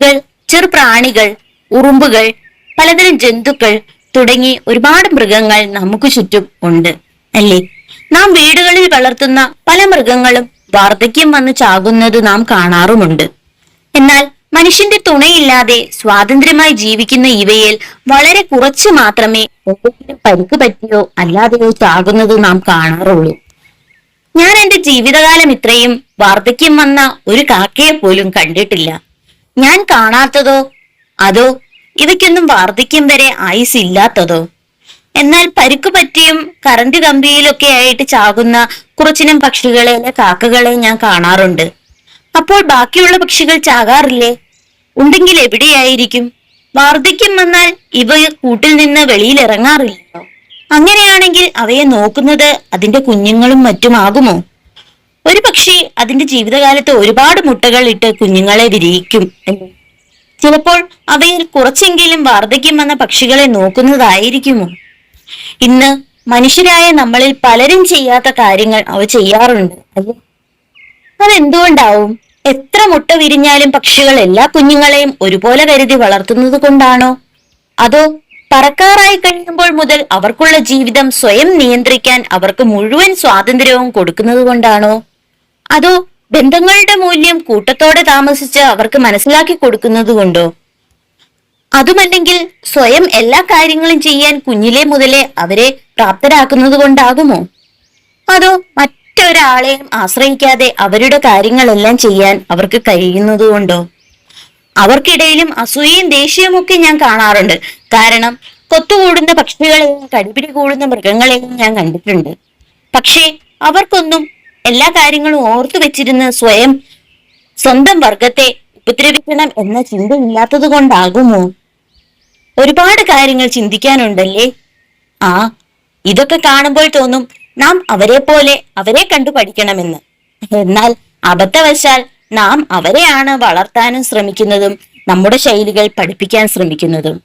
കൾ ചെറുപ്രാണികൾ ഉറുമ്പുകൾ പലതരം ജന്തുക്കൾ തുടങ്ങി ഒരുപാട് മൃഗങ്ങൾ നമുക്ക് ചുറ്റും ഉണ്ട് അല്ലേ? നാം വീടുകളിൽ വളർത്തുന്ന പല മൃഗങ്ങളും വാർദ്ധക്യം വന്ന് ചാകുന്നത് നാം കാണാറുമുണ്ട്. എന്നാൽ മനുഷ്യന്റെ തുണയില്ലാതെ സ്വാതന്ത്ര്യമായി ജീവിക്കുന്ന ഇവയിൽ വളരെ കുറച്ച് മാത്രമേ എന്തെങ്കിലും പരിക്ക് പറ്റിയോ അല്ലാതെയോ ചാകുന്നത് നാം കാണാറുള്ളൂ. ഞാൻ എന്റെ ജീവിതകാലം ഇത്രയും വാർദ്ധക്യം വന്ന ഒരു കാക്കയെ പോലും കണ്ടിട്ടില്ല. ഞാൻ കാണാത്തതോ? അതോ ഇവയ്ക്കൊന്നും വാർദ്ധക്യം വരെ ആയുസ് ഇല്ലാത്തതോ? എന്നാൽ പരുക്കു പറ്റിയും കറണ്ട് കമ്പിയിലൊക്കെ ആയിട്ട് ചാകുന്ന കുറച്ചിനം പക്ഷികളെ അല്ലെ കാക്കകളെ ഞാൻ കാണാറുണ്ട്. അപ്പോൾ ബാക്കിയുള്ള പക്ഷികൾ ചാകാറില്ലേ? ഉണ്ടെങ്കിൽ എവിടെയായിരിക്കും? വാർദ്ധക്യം വന്നാൽ ഇവ കൂട്ടിൽ നിന്ന് വെളിയിൽ ഇറങ്ങാറില്ലല്ലോ. അങ്ങനെയാണെങ്കിൽ അവയെ നോക്കുന്നത് അതിന്റെ കുഞ്ഞുങ്ങളും മറ്റുമാകുമോ? ഒരു പക്ഷേ അതിന്റെ ജീവിതകാലത്ത് ഒരുപാട് മുട്ടകൾ ഇട്ട് കുഞ്ഞുങ്ങളെ വിരിയിക്കും. ചിലപ്പോൾ അവയിൽ കുറച്ചെങ്കിലും വാർദ്ധക്യം വന്ന പക്ഷികളെ നോക്കുന്നതായിരിക്കുമോ? ഇന്ന് മനുഷ്യരായ നമ്മളിൽ പലരും ചെയ്യാത്ത കാര്യങ്ങൾ അവ ചെയ്യാറുണ്ട്. അല്ലേ? അതെന്തുകൊണ്ടാവും? എത്ര മുട്ട വിരിഞ്ഞാലും പക്ഷികൾ എല്ലാ കുഞ്ഞുങ്ങളെയും ഒരുപോലെ കരുതി വളർത്തുന്നത് കൊണ്ടാണോ? അതോ പറക്കാറായി കഴിയുമ്പോൾ മുതൽ അവർക്കുള്ള ജീവിതം സ്വയം നിയന്ത്രിക്കാൻ അവർക്ക് മുഴുവൻ സ്വാതന്ത്ര്യവും കൊടുക്കുന്നത് കൊണ്ടാണോ? അതോ ബന്ധങ്ങളുടെ മൂല്യം കൂട്ടത്തോടെ താമസിച്ച് അവർക്ക് മനസ്സിലാക്കി കൊടുക്കുന്നത് കൊണ്ടോ? അതുമല്ലെങ്കിൽ സ്വയം എല്ലാ കാര്യങ്ങളും ചെയ്യാൻ കുഞ്ഞിലെ മുതലേ അവരെ പ്രാപ്തരാക്കുന്നത് കൊണ്ടാകുമോ? അതോ മറ്റൊരാളെയും ആശ്രയിക്കാതെ അവരുടെ കാര്യങ്ങളെല്ലാം ചെയ്യാൻ അവർക്ക് കഴിയുന്നത് കൊണ്ടോ? അവർക്കിടയിലും അസൂയയും ദേഷ്യവുമൊക്കെ ഞാൻ കാണാറുണ്ട്. കാരണം കൊത്തുകൂടുന്ന പക്ഷികളെയും കടിപിടി കൂടുന്ന മൃഗങ്ങളെയും ഞാൻ കണ്ടിട്ടുണ്ട്. പക്ഷേ അവർക്കൊന്നും എല്ലാ കാര്യങ്ങളും ഓർത്തു വെച്ചിരുന്ന് സ്വയം സ്വന്തം വർഗത്തെ ഉപദ്രവിക്കണം എന്ന ചിന്ത ചിന്തയില്ലാത്തത് കൊണ്ടാകുമോ? ഒരുപാട് കാര്യങ്ങൾ ചിന്തിക്കാനുണ്ടല്ലേ? ആ ഇതൊക്കെ കാണുമ്പോൾ തോന്നും നാം അവരെ പോലെ അവരെ കണ്ടു പഠിക്കണമെന്ന്. എന്നാൽ അബദ്ധവശാൽ നാം അവരെയാണ് വളർത്താനും ശ്രമിക്കുന്നതും നമ്മുടെ ശൈലികൾ പഠിപ്പിക്കാൻ ശ്രമിക്കുന്നതും.